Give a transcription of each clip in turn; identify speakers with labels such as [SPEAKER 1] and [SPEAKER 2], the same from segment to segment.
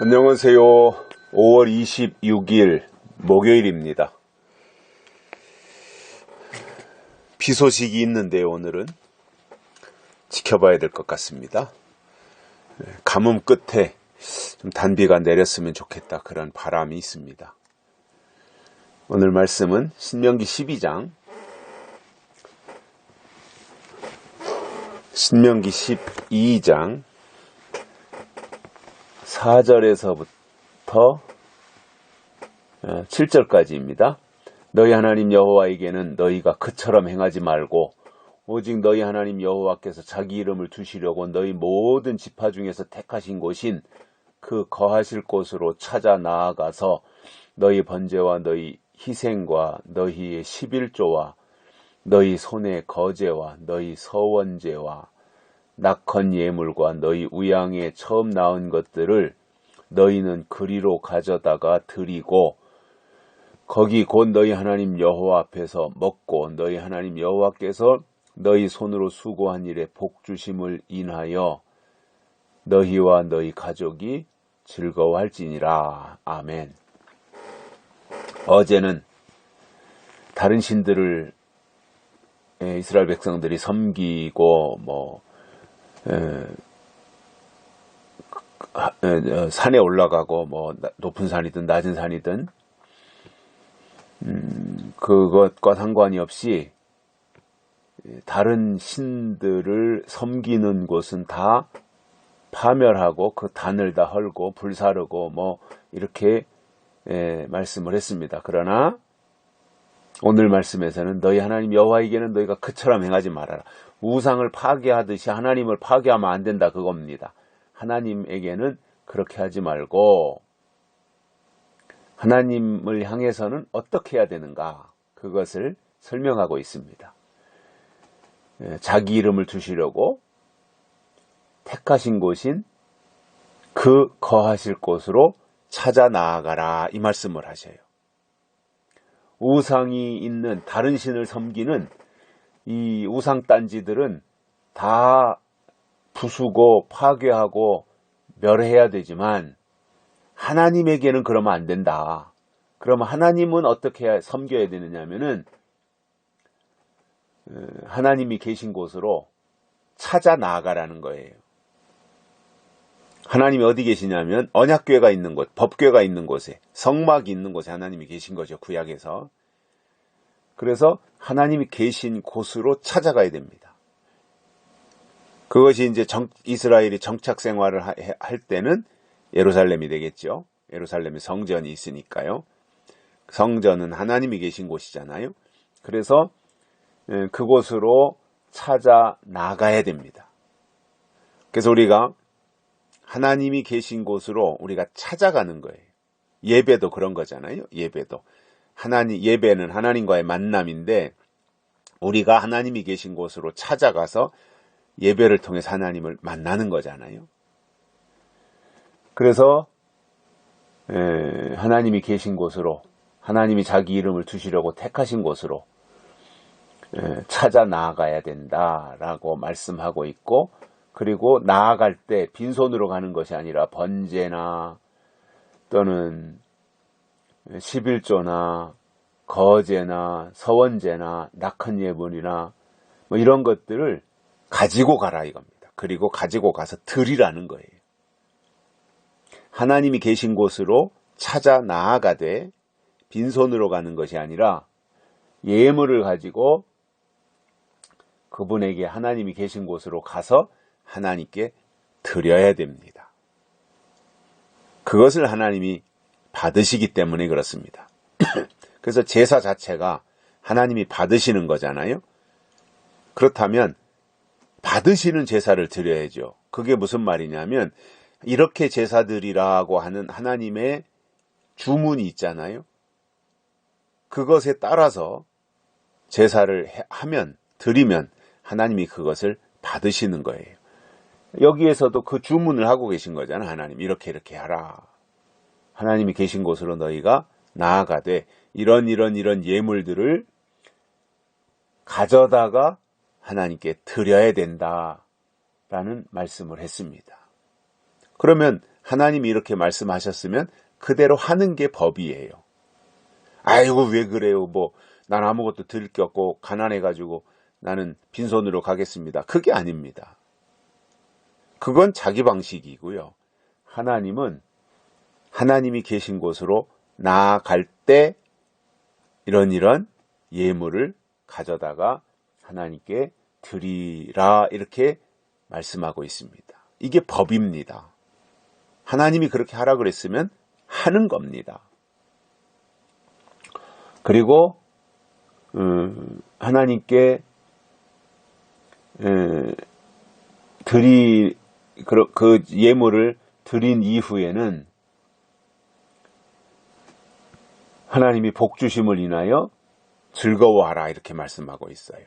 [SPEAKER 1] 안녕하세요. 5월 26일 목요일입니다. 비 소식이 있는데요, 오늘은. 지켜봐야 될 것 같습니다. 네, 가뭄 끝에 좀 단비가 내렸으면 좋겠다. 그런 바람이 있습니다. 오늘 말씀은 신명기 12장, 신명기 12장 4절에서부터 7절까지입니다. 너희 하나님 여호와에게는 너희가 그처럼 행하지 말고 오직 너희 하나님 여호와께서 자기 이름을 두시려고 너희 모든 지파 중에서 택하신 곳인 그 거하실 곳으로 찾아 나아가서 너희 번제와 너희 희생과 너희의 11조와 너희 손의 거제와 너희 서원제와 낙헌 예물과 너희 우양에 처음 나온 것들을 너희는 그리로 가져다가 드리고 거기 곧 너희 하나님 여호와 앞에서 먹고 너희 하나님 여호와께서 너희 손으로 수고한 일에 복 주심을 인하여 너희와 너희 가족이 즐거워할지니라. 아멘. 어제는 다른 신들을 이스라엘 백성들이 섬기고 뭐 산에 올라가고 뭐 높은 산이든 낮은 산이든 음, 그것과 상관이 없이 다른 신들을 섬기는 곳은 다 파멸하고 그 단을 다 헐고 불사르고 뭐 이렇게 에, 말씀을 했습니다. 그러나 오늘 말씀에서는 너희 하나님 여호와에게는 너희가 그처럼 행하지 말아라. 우상을 파괴하듯이 하나님을 파괴하면 안 된다 그겁니다. 하나님에게는 그렇게 하지 말고 하나님을 향해서는 어떻게 해야 되는가 그것을 설명하고 있습니다. 예, 자기 이름을 두시려고 택하신 곳인 그 거하실 곳으로 찾아 나아가라 이 말씀을 하셔요. 우상이 있는 다른 신을 섬기는 이 우상단지들은 다 부수고 파괴하고 멸해야 되지만 하나님에게는 그러면 안 된다. 그러면 하나님은 어떻게 섬겨야 되느냐면은 어, 하나님이 계신 곳으로 찾아 나아가라는 거예요. 하나님이 어디 계시냐면 언약궤가 있는 곳, 법궤가 있는 곳에 성막이 있는 곳에 하나님이 계신 거죠. 구약에서. 그래서 하나님이 계신 곳으로 찾아가야 됩니다. 그것이 이제 정, 이스라엘이 정착 생활을 하, 할 때는 예루살렘이 되겠죠. 예루살렘에 성전이 있으니까요. 성전은 하나님이 계신 곳이잖아요. 그래서 예, 그곳으로 찾아 나가야 됩니다. 그래서 우리가 하나님이 계신 곳으로 우리가 찾아가는 거예요. 예배도 그런 거잖아요. 예배도. 하나님, 예배는 하나님과의 만남인데 우리가 하나님이 계신 곳으로 찾아가서 예배를 통해서 하나님을 만나는 거잖아요. 그래서 에, 하나님이 계신 곳으로 하나님이 자기 이름을 두시려고 택하신 곳으로 에, 찾아 나아가야 된다라고 말씀하고 있고 그리고 나아갈 때 빈손으로 가는 것이 아니라 번제나 또는 11조나 거제나 서원제나 낙헌 예분이나 뭐 이런 것들을 가지고 가라 이겁니다. 그리고 가지고 가서 드리라는 거예요. 하나님이 계신 곳으로 찾아 나아가되 빈손으로 가는 것이 아니라 예물을 가지고 그분에게 하나님이 계신 곳으로 가서 하나님께 드려야 됩니다. 그것을 하나님이 받으시기 때문에 그렇습니다. 그래서 제사 자체가 하나님이 받으시는 거잖아요. 그렇다면 받으시는 제사를 드려야죠. 그게 무슨 말이냐면 이렇게 제사드리라고 하는 하나님의 주문이 있잖아요. 그것에 따라서 제사를 하면 드리면 하나님이 그것을 받으시는 거예요. 여기에서도 그 주문을 하고 계신 거잖아. 하나님 이렇게 이렇게 하라. 하나님이 계신 곳으로 너희가 나아가되 이런 이런 이런 예물들을 가져다가 하나님께 드려야 된다라는 말씀을 했습니다. 그러면 하나님이 이렇게 말씀하셨으면 그대로 하는 게 법이에요. 아이고 왜 그래요? 뭐 난 아무것도 드릴 게 없고 가난해 가지고 나는 빈손으로 가겠습니다. 그게 아닙니다. 그건 자기 방식이고요. 하나님은 하나님이 계신 곳으로 나아갈 때 이런 이런 예물을 가져다가 하나님께 드리라 이렇게 말씀하고 있습니다. 이게 법입니다. 하나님이 그렇게 하라 그랬으면 하는 겁니다. 그리고 음, 하나님께 에, 드리 그, 그 예물을 드린 이후에는 하나님이 복 주심을 인하여 즐거워하라 이렇게 말씀하고 있어요.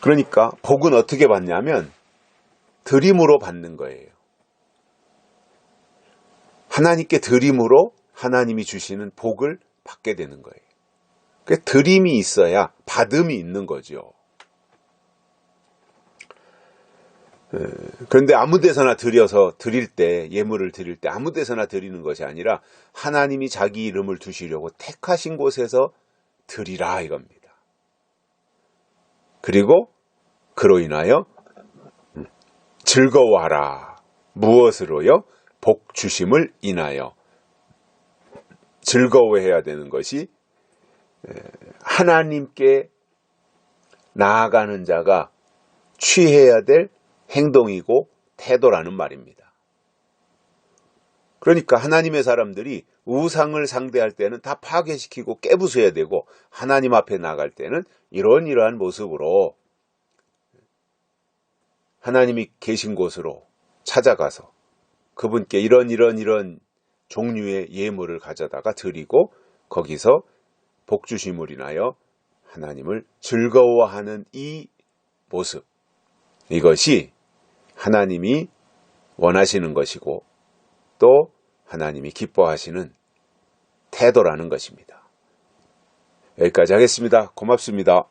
[SPEAKER 1] 그러니까 복은 어떻게 받냐면 드림으로 받는 거예요. 하나님께 드림으로 하나님이 주시는 복을 받게 되는 거예요. 그 드림이 있어야 받음이 있는 거죠. 에, 그런데 아무 데서나 드려서 드릴 때 예물을 드릴 때 아무 데서나 드리는 것이 아니라 하나님이 자기 이름을 두시려고 택하신 곳에서 드리라 이겁니다. 그리고 그로 인하여 즐거워하라. 무엇으로요? 복 주심을 인하여 즐거워해야 되는 것이 하나님께 나아가는 자가 취해야 될 행동이고 태도라는 말입니다. 그러니까 하나님의 사람들이 우상을 상대할 때는 다 파괴시키고 깨부숴야 되고 하나님 앞에 나갈 때는 이런 이러한 모습으로 하나님이 계신 곳으로 찾아가서 그분께 이런 이런 이런 종류의 예물을 가져다가 드리고 거기서 복주심을 인하여 하나님을 즐거워하는 이 모습 이것이 하나님이 원하시는 것이고 또 하나님이 기뻐하시는 태도라는 것입니다. 여기까지 하겠습니다. 고맙습니다.